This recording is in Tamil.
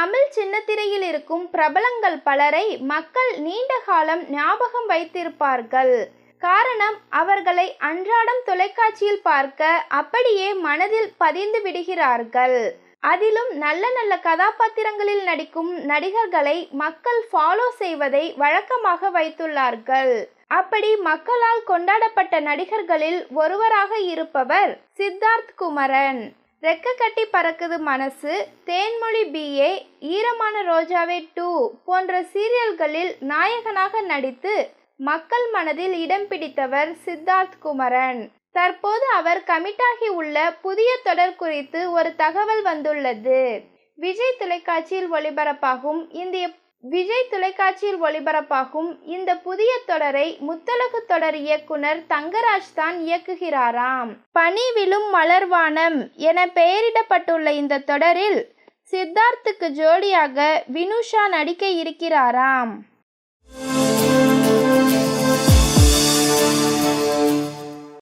தமிழ் சின்னத்திரையில் இருக்கும் பிரபலங்கள் பலரை மக்கள் நீண்ட காலம் ஞாபகம் வைத்திருப்பார்கள். காரணம் அவர்களை அன்றாடம் தொலைக்காட்சியில் பார்க்க அப்படியே மனதில் பதிந்து விடுகிறார்கள். அதிலும் நல்ல நல்ல கதாபாத்திரங்களில் நடிக்கும் நடிகர்களை மக்கள் ஃபாலோ செய்வதை வழக்கமாக வைத்துள்ளார்கள். அப்படி மக்களால் கொண்டாடப்பட்ட நடிகர்களில் ஒருவராக இருப்பவர் சித்தார்த் குமரன். ரெக்க கட்டி பறக்குது மனசு தேன்மொழி பிஏ ஈரமான ரோஜாவே டூ போன்ற சீரியல்களில் நாயகனாக நடித்து மக்கள் மனதில் இடம் பிடித்தவர் சித்தார்த் குமரன். தற்போது அவர் கமிட்டாகி உள்ள புதிய தொடர் குறித்து ஒரு தகவல் வந்துள்ளது. விஜய் தொலைக்காட்சியில் ஒளிபரப்பாகும் இந்திய விஜய் தொலைக்காட்சியில் ஒளிபரப்பாகும் இந்த புதிய தொடரை முத்தலகு தொடர் இயக்குனர் தங்கராஜ் தான் இயக்குகிறாராம். பனி விழும் மலர்வானம் என பெயரிடப்பட்டுள்ள இந்த தொடரில் சித்தார்த்துக்கு ஜோடியாக வினுஷா நடிக்க இருக்கிறாராம்.